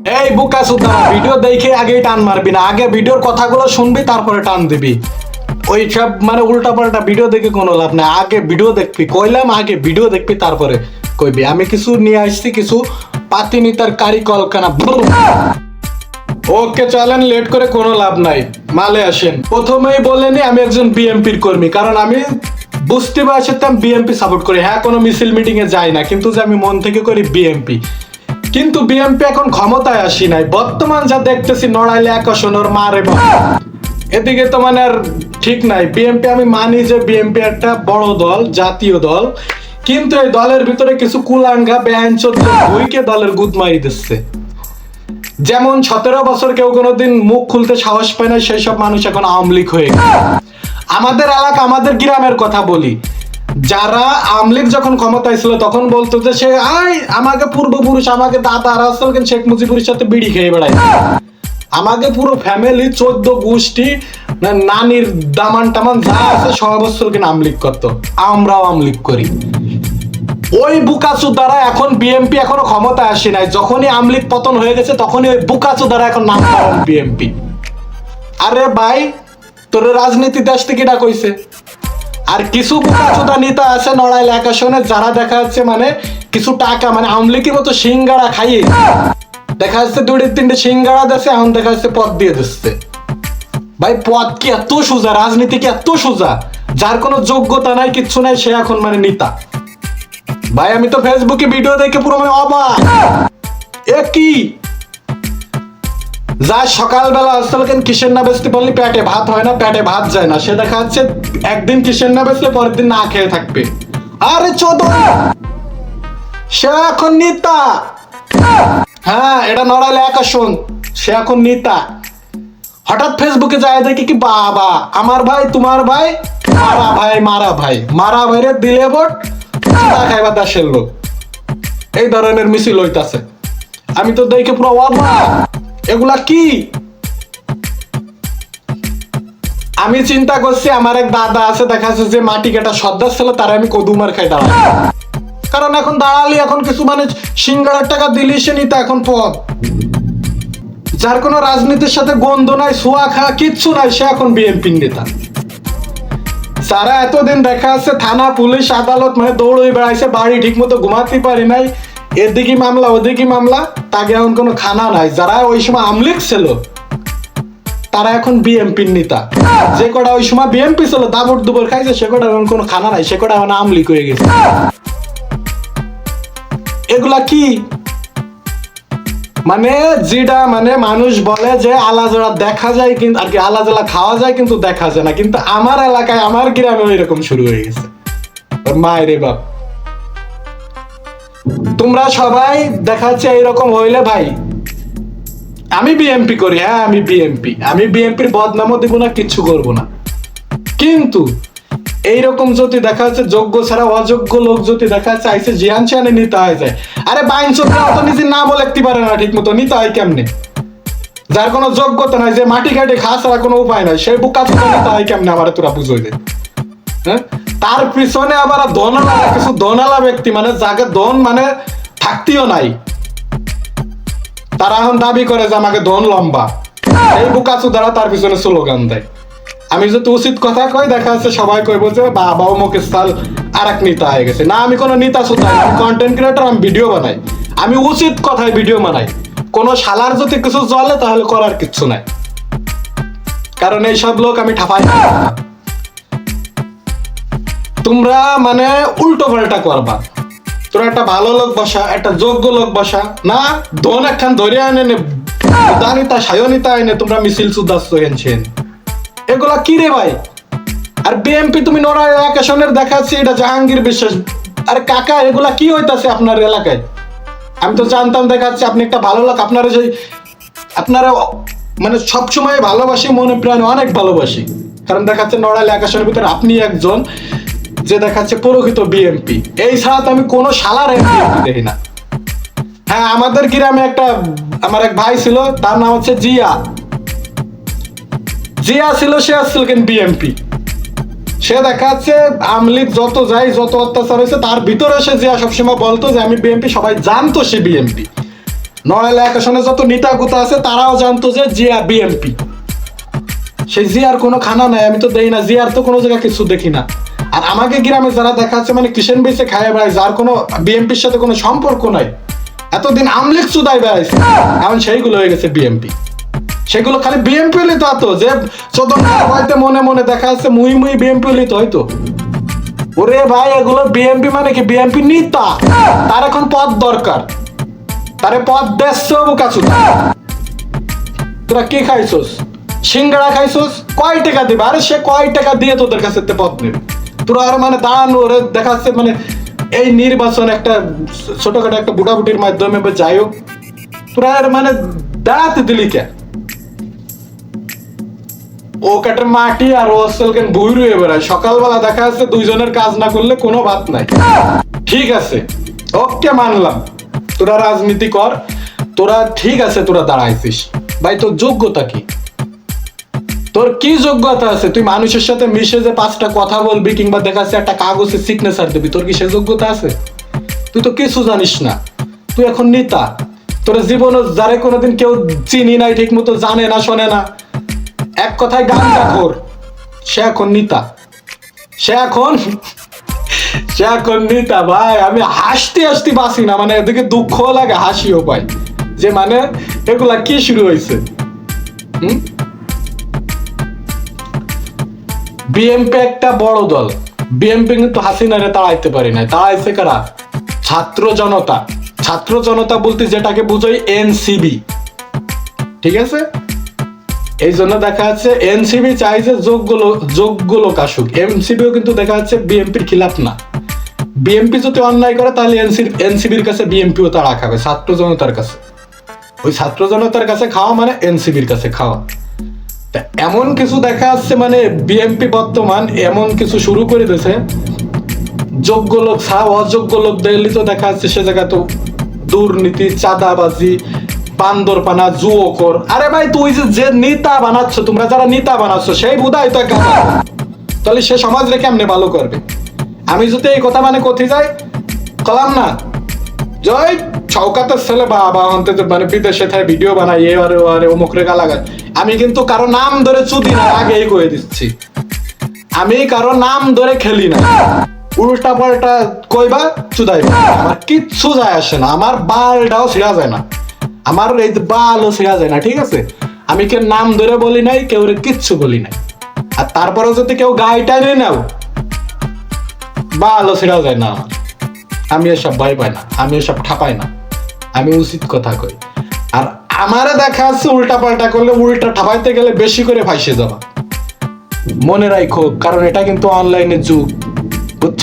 এই বুকা সুদ্ধা ভিডিও দেখে আগেই টান মারবি না। আগে ভিডিওর কথাগুলো শুনবি, তারপরে টান দিবি। ওই সব মানে উল্টা পাল্টা ভিডিও দেখে কোনো লাভ নাই। আগে ভিডিও দেখবি, কইলাম আগে ভিডিও দেখবি, তারপরে কইবি। আমি কিছু নিয়ে আসছি, কিছু পাতিনিতার কারি কলকানা। ওকে, চলেন, লেট করে কোনো লাভ নাই। মালে আসেন। প্রথমেই বলেনি আমি একজন বিএমপির কর্মী, কারণ আমি বুঝতে পারছিলাম বিএমপি সাপোর্ট করি। হ্যাঁ কোনো মিছিল মিটিং এ যাই না, কিন্তু যে আমি মন থেকে করি বিএমপি। কিন্তু বিএমপি এখন ক্ষমতায় আসি নাই। বর্তমান যা দেখতেছি, নড়াইলে আসনের মারে। এদিকে তো মানে আর ঠিক নাই। বিএমপি আমি মানি যে বিএমপি একটা বড় দল, জাতীয় দল। কিন্তু এই দলের ভিতরে কিছু কুলাঙ্গা, বেআইন চোদ্দ বইকে দলের গুদ মারি দিচ্ছে। যেমন সতেরো বছর কেউ কোনোদিন মুখ খুলতে সাহস পায় না সেই সব মানুষ এখন আওয়ামী লীগ হয়ে আমাদের এলাকা, আমাদের গ্রামের কথা বলি। যারা আওয়ামী যখন ক্ষমতায় ছিল তখন বলতো যে সে আই আমাকে পূর্বপুরুষ, আমাকে দাদা রাসেল শেখ মুজিবুরের সাথে বিড়ি খেয়ে বেড়ায়। আমাকে পুরো ফ্যামিলি চোদ্দ গোষ্ঠী নানির দামান টামান যা আছে বছর কিনা আমলিক করতো। আমরাও আমলিক করি। ওই বুকাচু দ্বারা এখন বিএমপি এখনও ক্ষমতায় আসে নাই। যখনই আমলিক পতন হয়ে গেছে, তখনই ওই বুকাচু দ্বারা এখন নাম বিএমপি আরে ভাই, তোর রাজনীতিতে আসতে কিটা কইছে আর কিছু বুকাচুদা নেতা আছে নড়াইল একাশনে যারা দেখা যাচ্ছে মানে কিছু টাকা মানে আমলিকের মতো সিঙ্গারা খাইয়ে দেখা যাচ্ছে দুটি তিনটে সিঙ্গারা দিচ্ছে এখন দেখা যাচ্ছে পদ দিয়ে দিচ্ছে। ভাই, পদ কি এত সোজা, রাজনীতি কি এত সোজা? যার কোনো যোগ্যতা নাই, কিচ্ছু নাই, সে এখন মানে নেতা। ভাই, আমি তো ফেসবুকে ভিডিও দেখে পুরো মানে অবাক। এ কি? যা সকালবেলা কেন কিসের না বেচতে পারলে পেটে ভাত হয় না, পেটে ভাত যায় না। সে দেখা যাচ্ছে একদিন কিসের না বেচলে পরের দিন না খেয়ে থাকবে। আরে চোদ! সে এখন নেতা। হ্যাঁ এটা নড়াইলে একা শোন সে এখন নেতা। হঠাৎ ফেসবুকে যায়, দেখি কি বাবা, আমার ভাই, তোমার ভাই, মারা ভাই মারা ভাই। মারা ভাইরে দিলে চিতা খাইবা দাসের লোক। এই ধরনের মিছিল হইতাছে। আমি তো দেখে পুরো অবাক। এগুলা কি? আমি চিন্তা করছি, আমার এক দাদা আছে, দেখা যে মাটি কাটা সর্দার ছিল, তারা আমি কদুমার খাই দাঁড়াই। কারণ এখন দাঁড়ালি, এখন কিছু মানে সিঙ্গাড়ার টাকা দিলি সে নিতে এখন পদ যার কোনো রাজনীতির সাথে গন্ধ নাই, সোয়া খাওয়া কিচ্ছু নাই, সে এখন বিএনপির নেতা। যারা এতদিন দেখা আছে থানা, পুলিশ, আদালত মানে দৌড়ই বেড়াইছে, বাড়ি ঠিক মতো ঘুমাতে পারি নাই এদিকে মামলা, ওদিকে মামলা, তাকে এখন কোনো খানা নাই। যারা ওই সময় আমলিক ছিল, তারা এখন বিএমপির নেতা। যে কটা ওই সময় বিএমপি ছিল, দাবর দুবর খাইছে, সে কটা এখন কোনো খানা নাই, সে কটা এখন আমলিক হয়ে গেছে। এগুলা কি? মানে যেটা মানে মানুষ বলে যে আলাজোড়া দেখা যায় কিন্তু আর কি আলাজোড়া খাওয়া যায় কিন্তু দেখা যায় না, কিন্তু আমার এলাকায়, আমার গ্রামে এরকম শুরু হয়ে গেছে। মায়ের বাপ। তোমরা সবাই দেখা যাচ্ছে এরকম হইলে ভাই। আমি বিএমপি করি হ্যাঁ আমি বিএমপি আমি বিএমপির বদনামও দিব না, কিচ্ছু করব না। কিন্তু এইরকম যদি দেখা যাচ্ছে যোগ্য ছাড়া অযোগ্য লোক যদি দেখা যাচ্ছে, আইসে জিয়ান চিয়ানে নিতে হয় যায়। আরে বাইন চোখরা তো নিজে না বলে লিখতে পারে না ঠিক মতো নিতে হয় কেমনে? যার কোনো যোগ্যতা নাই, যে মাটি ঘাটে খা ছাড়া কোনো উপায় নাই সেই বুকা নিতে হয় কেমনে আমার তোরা বুঝোই দে। হ্যাঁ তার পিছনে আবার দনালা কিছু দনালা ব্যক্তি মানে যাকে দন মানে থাকতেও নাই। তারা এখন দাবি করে যে আমাকে দন লম্বা। এই বুকাচু দ্বারা তার পিছনে স্লোগান দেয়। আমি যদি উচিত কথা কই, দেখা যাচ্ছে সবাই কইব যে বাবা মুকেশ সাল আর এক নেতা হয়ে গেছে। না, আমি কোনো নেতা সুতা আমি কন্টেন্ট ক্রিয়েটর আমি ভিডিও বানাই। আমি উচিত কথায় ভিডিও বানাই। কোনো শালার যদি কিছু জ্বলে, তাহলে করার কিচ্ছু নাই। কারণ এই সব লোক আমি ঠাপাই। তোমরা মানে উল্টো পাল্টা করবা। তোরা একটা ভালো লোক বসা, একটা যোগ্য লোক বসা। না দোন একখান ধরে আনে দানিতা, সায়নিতা এনে তোমরা মিছিল সুদাস্ত হেনছেন এগুলা কি রে ভাই? আর বিএমপি তুমি নড়াই একাশনের দেখাচ্ছি, এটা জাহাঙ্গীর বিশ্বাস। আর কাকা, এগুলা কি হইতাছে আপনার এলাকায়? আমি তো জানতাম দেখাচ্ছি, আপনি একটা ভালো লোক, আপনারা যে আপনারা মানে সবসময় ভালোবাসি, মনে প্রাণে অনেক ভালোবাসি। কারণ দেখাচ্ছে নড়াইল আকাশের ভিতরে আপনি একজন। যে দেখাচ্ছে প্রকৃত বিএমপি এই ছাড়া আমি কোনো শালার বিএমপি দেখি না। হ্যাঁ আমাদের গ্রামে একটা, আমার এক ভাই ছিল, তার নাম হচ্ছে জিয়া। জিয়া ছিল, সে আসছিল কেন বিএমপি সে দেখাচ্ছে আমলিক যত যাই, যত অত্যাচার হয়েছে, তার ভিতরে সে জিয়া সবসময় বলতো যে, আমি বিএমপি সবাই জানতো সে বিএমপি নয় লাখ যত নেতা গুতা আছে, তারাও জানতো যে জিয়া বিএমপি সেই জিয়ার কোনো খানা নাই, আমি তো দেই না। জিয়ার তো কোনো জায়গায় কিছু দেখি না। আর আমাকে গ্রামে যারা দেখা যাচ্ছে মানে কিষেন বেসে খায় বেড়ায় যার কোনো বিএমপির সাথে কোনো সম্পর্ক নাই। এতদিন আমলিক চুদাই বেড়াইছে। এখন সেইগুলো হয়ে গেছে বিএমপি সেগুলো খালি বিএমপি হলে তো এত যে চোদ্দ হয়তো মনে মনে দেখা যাচ্ছে, মুই মুই বিএমপি হলে তো হয়তো। ওরে ভাই, এগুলো বিএমপি মানে কি? বিএমপি নেতা। তার এখন পদ দরকার। তারে পদ দেশ কাছু তোরা কি খাইছস? সিঙ্গারা খাইছস? কয় টাকা দিবে? আরে সে কয় টাকা দিয়ে তোদের কাছে পদ নেবে? তোরা মানে দাঁড়ানো, ওরে দেখাচ্ছে মানে এই নির্বাচন একটা ছোটখাটো একটা বুটাবুটির মাধ্যমে, বা যাই হোক তোরা মানে দাঁড়াতে দিলি কে? ও কাটের মাটি আর ও কেন বই রয়ে বেড়ায়। সকালবেলা দেখা যাচ্ছে দুইজনের কাজ না করলে কোনো ভাত নাই। ঠিক আছে, ওকে মানলাম। তোরা রাজনীতি কর, তোরা ঠিক আছে, তোরা দাঁড়াইছিস। ভাই, তোর যোগ্যতা কি? তোর কি যোগ্যতা আছে? তুই মানুষের সাথে মিশে যে পাঁচটা কথা বলবি কিংবা দেখা যাচ্ছে একটা কাগজে সিগনেচার দিবি, তোর কি সে যোগ্যতা আছে? তুই তো কিছু জানিস না। তুই এখন নেতা। তোর জীবনে যারে কোনোদিন কেউ চিনি নাই ঠিক মতো জানে না, শোনে না। এক কথায় গানটা খোর সে এখন নিতা। সে এখন সে এখন নিতা, ভাই। আমি হাসতে হাসতে বাসি না মানে এদিকে দুঃখ লাগে, হাসিও পাই। যে মানে এগুলা কি শুরু হয়েছে? হুম? বিএমপি একটা বড় দল। বিএমপি কিন্তু হাসিনারে তাড়াইতে পারি নাই। তাড়াইছে কারা? ছাত্র জনতা। ছাত্র জনতা বলতে যেটাকে বুঝোই এনসিবি ঠিক আছে? এই জন্য দেখা যাচ্ছে এনসিবি চাইছে যোগ্য যোগ্য লোক আসুক এনসিবিও কিন্তু দেখা যাচ্ছে বিএমপির খিলাফ না। বিএমপি যদি অন্যায় করে, তাহলে এনসিবির কাছে বিএমপিও তাড়া খাবে, ছাত্র জনতার কাছে। ওই ছাত্র জনতার কাছে খাওয়া মানে এনসিবির কাছে খাওয়া। এমন কিছু দেখা যাচ্ছে মানে বিএমপি বর্তমান এমন কিছু শুরু করে দিয়েছে। যোগ্য লোক ছাড়া অযোগ্য লোক দেখলে তো দেখা যাচ্ছে সে জায়গায় তো দুর্নীতি, চাঁদাবাজি বান্দরপানা জুয়োকর আরে ভাই, তুই যে যে নেতা বানাচ্ছ, তোমরা যারা নেতা বানাচ্ছ, সেই বুধাই তো তাহলে সে সমাজরে কেমনে ভালো করবে? আমি যদি এই কথা মানে কোথায় যাই, কলাম না। জয় চৌকাতের ছেলে বা বা অন্তত মানে বিদেশে থাকে ভিডিও বানাই এবারে আরে ও আরে অমুক রেখা লাগায় আমি কিন্তু কারও নাম ধরে চুদি না আগেই কয়ে দিচ্ছি। আমি কারও নাম ধরে খেলি না। উল্টা পাল্টা কইবা চুদাই আমার কিচ্ছু যায় আসে না। আমার বালটাও ছিঁড়া যায় না। আমার এই বালও ছিঁড়া যায় না, ঠিক আছে? আমি কেউ নাম ধরে বলি নাই, কেউ কিচ্ছু বলি নাই। আর তারপরে যদি কেউ গায়ে টাইনে নাও, বালও ছিঁড়া যায় না আমার। আমি এসব ভয় পাই না। আমি এসব ঠাপাই না। আমি উচিত কথা কই। আর আমারে দেখা যাচ্ছে উল্টা পাল্টা করলে উল্টা ঠাপাইতে গেলে বেশি করে ফাইসে যাবা। মনে রাখো কারণ এটা কিন্তু অনলাইনের যুগ। বুঝছ?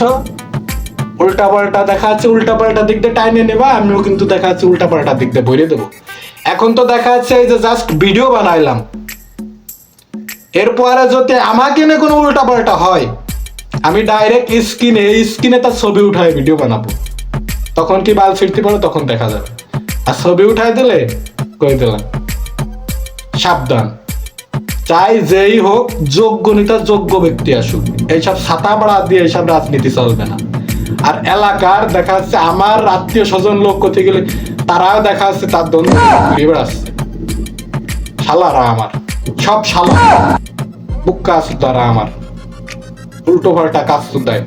উল্টা পাল্টা দেখা যাচ্ছে উল্টা পাল্টা দিক দিয়ে টাইনে নেবা, আমিও কিন্তু দেখা যাচ্ছে উল্টা পাল্টা দিক দিয়ে বইরে দেবো। এখন তো দেখা যাচ্ছে এই যে জাস্ট ভিডিও বানাইলাম। এরপরে যদি আমাকে নিয়ে কোনো উল্টা পাল্টা হয়, আমি ডাইরেক্ট স্ক্রিনে স্ক্রিনে তার ছবি উঠায় ভিডিও বানাবো। তখন কি বাল ফিরতে পারো, তখন দেখা যাবে। আর ছবি উঠায় দিলে কই দিলাম। সাবধান। চাই যেই হোক, যোগ্য নেতা যোগ্য ব্যক্তি আসুক। এইসব ছাতা বাড়া দিয়ে এইসব রাজনীতি চলবে না। আর এলাকার দেখা যাচ্ছে আমার আত্মীয় স্বজন লোক কোথায় গেলে, তারাও দেখা যাচ্ছে তার দ্বন্দ্ব বেড়াচ্ছে শালারা আমার। সব শালা। বুক্কা আছে তারা আমার। উল্টো পাল্টা কাজ তো দেয়